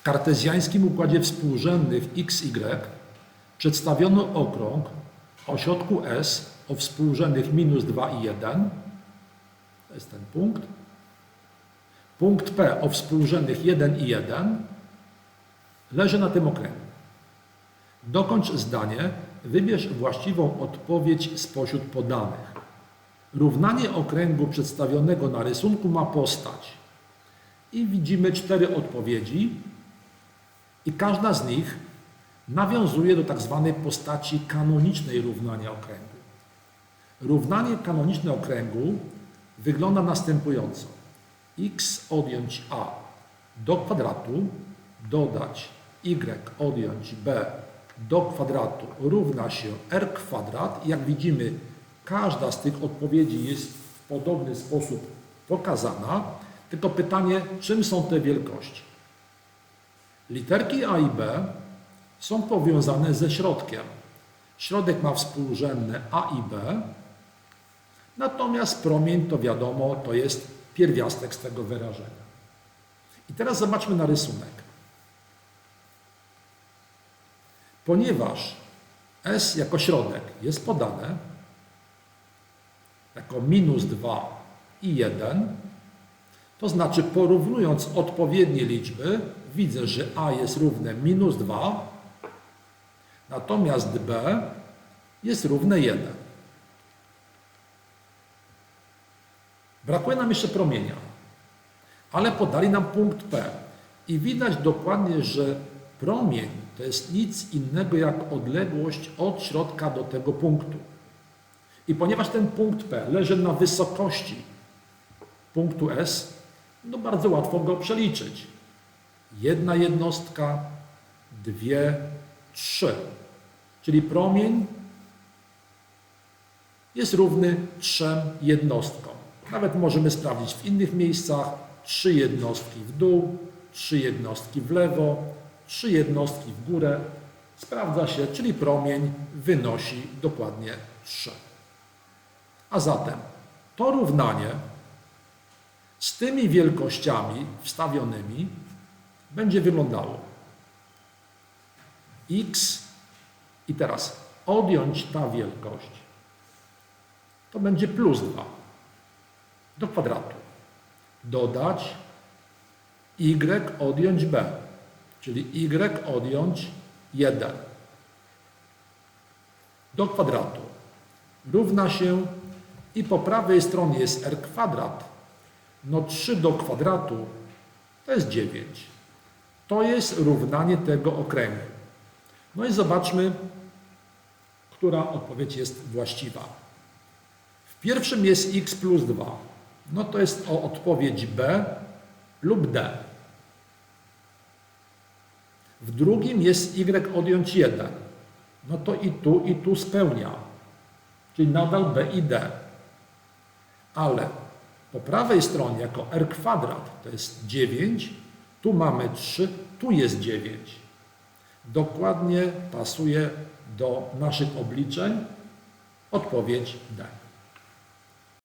W kartezjańskim układzie współrzędnych XY przedstawiono okrąg o środku S o współrzędnych minus 2 i 1. To jest ten punkt. Punkt P o współrzędnych 1 i 1 leży na tym okręgu. Dokończ zdanie, wybierz właściwą odpowiedź spośród podanych. Równanie okręgu przedstawionego na rysunku ma postać. I widzimy cztery odpowiedzi, i każda z nich nawiązuje do tak zwanej postaci kanonicznej równania okręgu. Równanie kanoniczne okręgu wygląda następująco. x odjąć a do kwadratu dodać y odjąć b do kwadratu równa się r kwadrat. Jak widzimy, każda z tych odpowiedzi jest w podobny sposób pokazana. Tylko pytanie, czym są te wielkości? Literki A i B są powiązane ze środkiem. Środek ma współrzędne A i B, natomiast promień to wiadomo, to jest pierwiastek z tego wyrażenia. I teraz zobaczmy na rysunek. Ponieważ S jako środek jest podane jako minus 2 i 1, to znaczy porównując odpowiednie liczby, widzę, że A jest równe minus 2, natomiast B jest równe 1. Brakuje nam jeszcze promienia, ale podali nam punkt P i widać dokładnie, że promień to jest nic innego jak odległość od środka do tego punktu. I ponieważ ten punkt P leży na wysokości punktu S, no bardzo łatwo go przeliczyć. Jedna jednostka, dwie, trzy. Czyli promień jest równy trzem jednostkom. Nawet możemy sprawdzić w innych miejscach. Trzy jednostki w dół, trzy jednostki w lewo, trzy jednostki w górę. Sprawdza się, czyli promień wynosi dokładnie 3. A zatem to równanie z tymi wielkościami wstawionymi będzie wyglądało. X i teraz odjąć ta wielkość. To będzie plus 2 do kwadratu. Dodać y odjąć b, czyli y odjąć 1 do kwadratu. Równa się i po prawej stronie jest r kwadrat, no 3 do kwadratu to jest 9. To jest równanie tego okręgu. No i zobaczmy, która odpowiedź jest właściwa. W pierwszym jest x plus 2. No to jest o odpowiedź B lub D. W drugim jest y odjąć 1. No to i tu, i tu spełnia. Czyli nadal B i D. Ale po prawej stronie jako r kwadrat to jest 9, tu mamy 3, tu jest 9. Dokładnie pasuje do naszych obliczeń odpowiedź D.